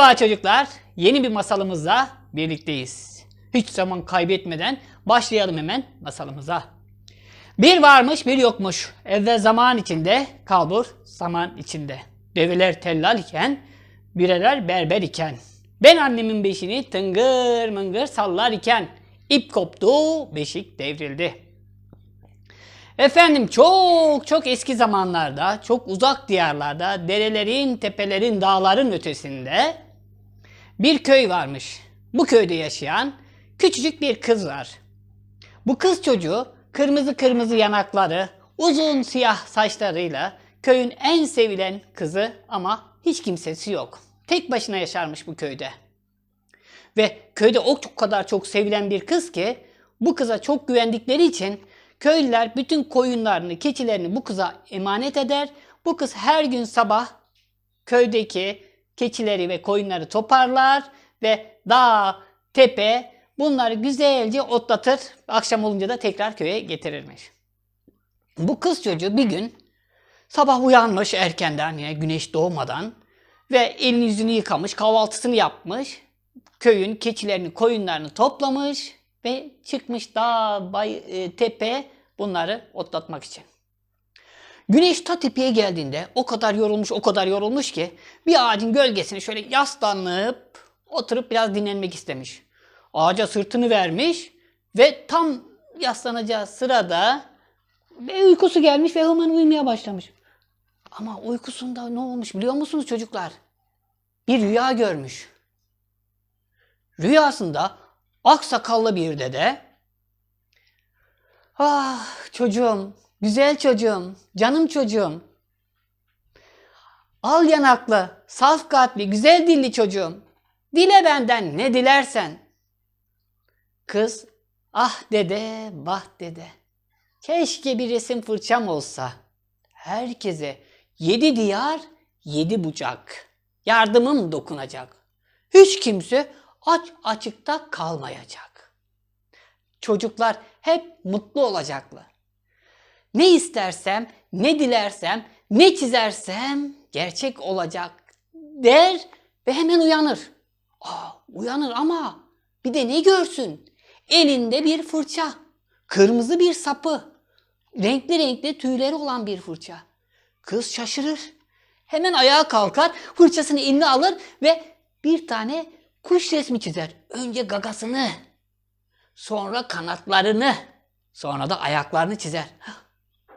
Merhaba çocuklar. Yeni bir masalımızla birlikteyiz. Hiç zaman kaybetmeden başlayalım hemen masalımıza. Bir varmış bir yokmuş. Evvel zaman içinde, kalbur zaman içinde. Develer tellal iken, bireler berber iken. Ben annemin beşini tıngır mıngır sallar iken. ip koptu, beşik devrildi. Efendim çok çok eski zamanlarda, çok uzak diyarlarda, derelerin, tepelerin, dağların ötesinde bir köy varmış. Bu köyde yaşayan küçücük bir kız var. Bu kız çocuğu kırmızı kırmızı yanakları, uzun siyah saçlarıyla köyün en sevilen kızı ama hiç kimsesi yok. Tek başına yaşarmış bu köyde. Ve köyde o kadar çok sevilen bir kız ki bu kıza çok güvendikleri için köylüler bütün koyunlarını, keçilerini bu kıza emanet eder. Bu kız her gün sabah köydeki keçileri ve koyunları toparlar ve dağ, tepe bunları güzelce otlatır. Akşam olunca da tekrar köye getirirmiş. Bu kız çocuğu bir gün sabah uyanmış erkenden yine güneş doğmadan ve elini yüzünü yıkamış, kahvaltısını yapmış. Köyün keçilerini, koyunlarını toplamış ve çıkmış dağ, bay, e, tepe bunları otlatmak için. Güneş ta tepeye geldiğinde o kadar yorulmuş, o kadar yorulmuş ki bir ağacın gölgesine şöyle yaslanıp oturup biraz dinlenmek istemiş. Ağaca sırtını vermiş ve tam yaslanacağı sırada ve uykusu gelmiş ve hemen uyumaya başlamış. Ama uykusunda ne olmuş biliyor musunuz çocuklar? Bir rüya görmüş. Rüyasında aksakallı bir dede Ah çocuğum, güzel çocuğum, canım çocuğum. Al yanaklı, saf kalpli, güzel dilli çocuğum. Dile benden ne dilersen. Kız, ah dede, bah dede. Keşke bir resim fırçam olsa. Herkese yedi diyar, yedi bucak. Yardımım dokunacak. Hiç kimse aç açıkta kalmayacak. Çocuklar hep mutlu olacaklar. Ne istersem, ne dilersem, ne çizersem gerçek olacak der ve hemen uyanır. Aa, uyanır ama bir de ne görsün? Elinde bir fırça, kırmızı bir sapı, renkli renkli tüyleri olan bir fırça. Kız şaşırır. Hemen ayağa kalkar, fırçasını eline alır ve bir tane kuş resmi çizer. Önce gagasını, sonra kanatlarını, sonra da ayaklarını çizer.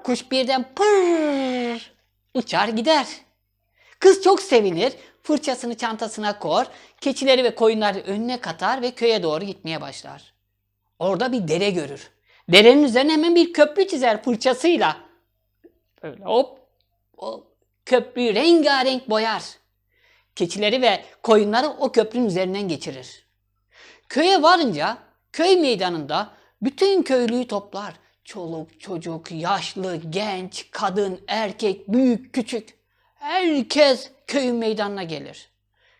Kuş birden pırr uçar gider. Kız çok sevinir, fırçasını çantasına kor, keçileri ve koyunları önüne katar ve köye doğru gitmeye başlar. Orada bir dere görür. Derenin üzerine hemen bir köprü çizer fırçasıyla. Böyle hop, o köprüyü rengarenk boyar. Keçileri ve koyunları o köprünün üzerinden geçirir. Köye varınca köy meydanında bütün köylüyü toplar. Çoluk, çocuk, yaşlı, genç, kadın, erkek, büyük, küçük. Herkes köyün meydanına gelir.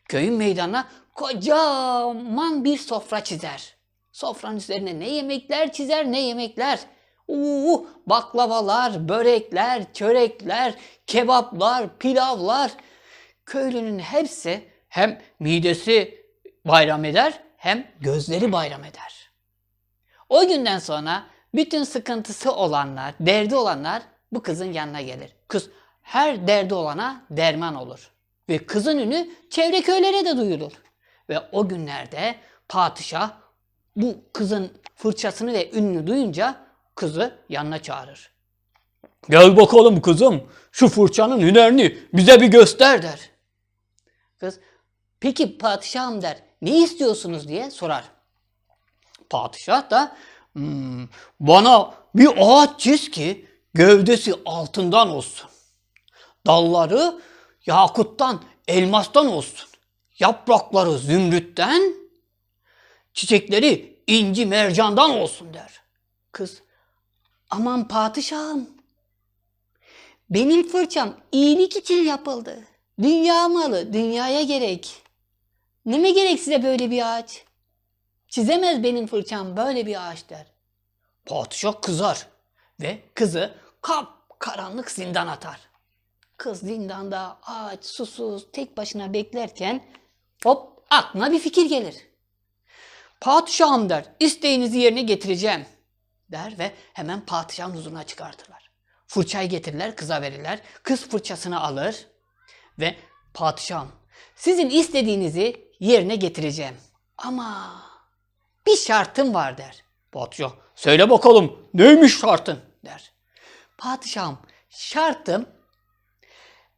Köyün meydanına kocaman bir sofra çizer. Sofranın üzerine ne yemekler çizer ne yemekler. Uuu baklavalar, börekler, çörekler, kebaplar, pilavlar. Köylünün hepsi hem midesi bayram eder hem gözleri bayram eder. O günden sonra bütün sıkıntısı olanlar, derdi olanlar bu kızın yanına gelir. Kız her derdi olana derman olur. Ve kızın ünü çevre köylere de duyulur. Ve o günlerde padişah bu kızın fırçasını ve ününü duyunca kızı yanına çağırır. Gel bakalım kızım şu fırçanın hünerini bize bir göster der. Kız peki padişahım der ne istiyorsunuz diye sorar. Padişah da "Hmm, bana bir ağaç çiz ki gövdesi altından olsun. Dalları yakuttan, elmastan olsun. Yaprakları zümrütten, çiçekleri inci mercandan olsun der. Kız aman padişahım benim fırçam iyilik için yapıldı. Dünya malı, dünyaya gerek. Ne mi gerek size böyle bir ağaç? Çizemez benim fırçam böyle bir ağaç der. Padişah kızar ve kızı kap karanlık zindan atar. Kız zindanda ağaç susuz tek başına beklerken Hop aklına bir fikir gelir. Padişahım der, isteğinizi yerine getireceğim der ve hemen padişahın huzuruna çıkartırlar. Fırçayı getirirler, kıza verirler. Kız fırçasını alır ve padişahım sizin istediğinizi yerine getireceğim. Ama bir şartım var der. Padişah söyle bakalım neymiş şartın der. Padişahım şartım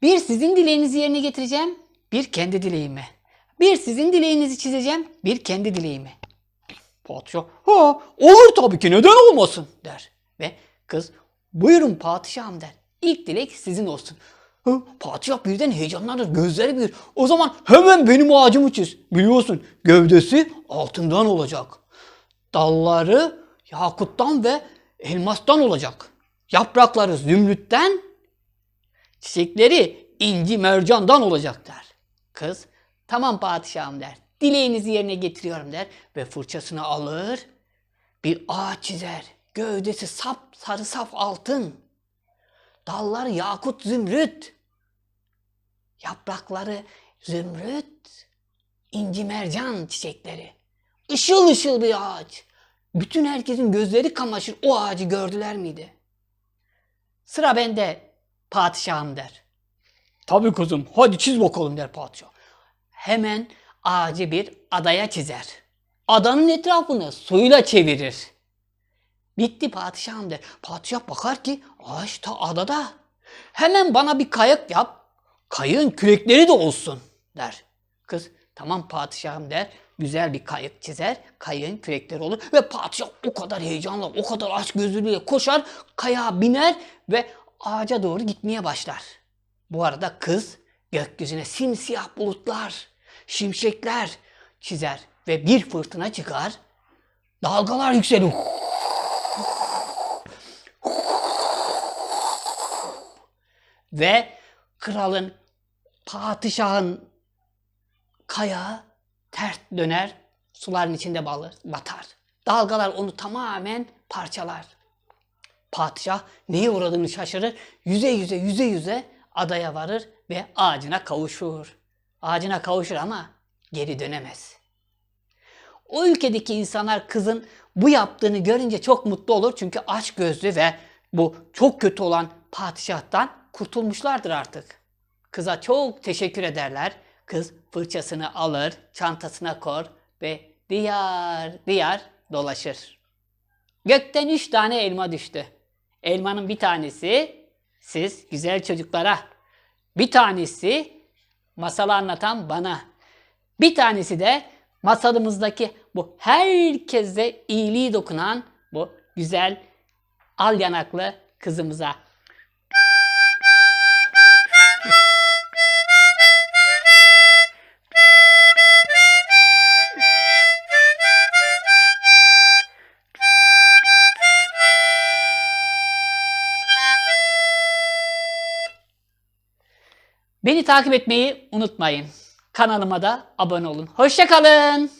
bir sizin dileğinizi yerine getireceğim, bir kendi dileğimi. Bir sizin dileğinizi çizeceğim, bir kendi dileğimi. Padişah, ha olur tabii ki neden olmasın der. Ve kız, buyurun padişahım der. İlk dilek sizin olsun. Padişah birden heyecanlanır, gözleri büyür. O zaman hemen benim ağacımı çiz. Biliyorsun gövdesi altından olacak. Dalları yakuttan ve elmastan olacak. Yaprakları zümrütten, çiçekleri inci mercandan olacak der. Kız tamam padişahım der. Dileğinizi yerine getiriyorum der ve fırçasını alır. Bir ağaç çizer. Gövdesi sap sarı saf altın. Dalları yakut zümrüt. Yaprakları zümrüt. inci mercan çiçekleri. Işıl ışıl bir ağaç. Bütün herkesin gözleri kamaşır o ağacı gördüler miydi? Sıra bende padişahım der. Tabii kızım hadi çiz bakalım der padişah. Hemen ağacı bir adaya çizer. Adanın etrafını suyla çevirir. Bitti padişahım der. Padişah bakar ki ağaç ta adada. Hemen bana bir kayık yap. Kayığın kürekleri de olsun der. Kız tamam padişahım der. Güzel bir kayık çizer. Kayığın kürekleri olur. Ve padişah o kadar heyecanla, o kadar aç gözlülüğüyle koşar. Kayağa biner ve ağaca doğru gitmeye başlar. Bu arada kız gökyüzüne simsiyah bulutlar, şimşekler çizer ve bir fırtına çıkar. Dalgalar yükselir. Ve kralın, padişahın kayağı ters döner, suların içinde balır, batar. Dalgalar onu tamamen parçalar. Padişah neye uğradığını şaşırır. Yüze yüze yüze yüze adaya varır ve ağacına kavuşur. Ağacına kavuşur ama geri dönemez. O ülkedeki insanlar kızın bu yaptığını görünce çok mutlu olur. Çünkü aç gözlü ve bu çok kötü olan padişahtan kurtulmuşlardır artık. Kıza çok teşekkür ederler. Kız fırçasını alır, çantasına kor ve diyar diyar dolaşır. Gökten üç tane elma düştü. Elmanın bir tanesi siz güzel çocuklara, bir tanesi masalı anlatan bana, bir tanesi de masalımızdaki bu herkese iyiliği dokunan bu güzel al yanaklı kızımıza. Beni takip etmeyi unutmayın. Kanalıma da abone olun. Hoşçakalın.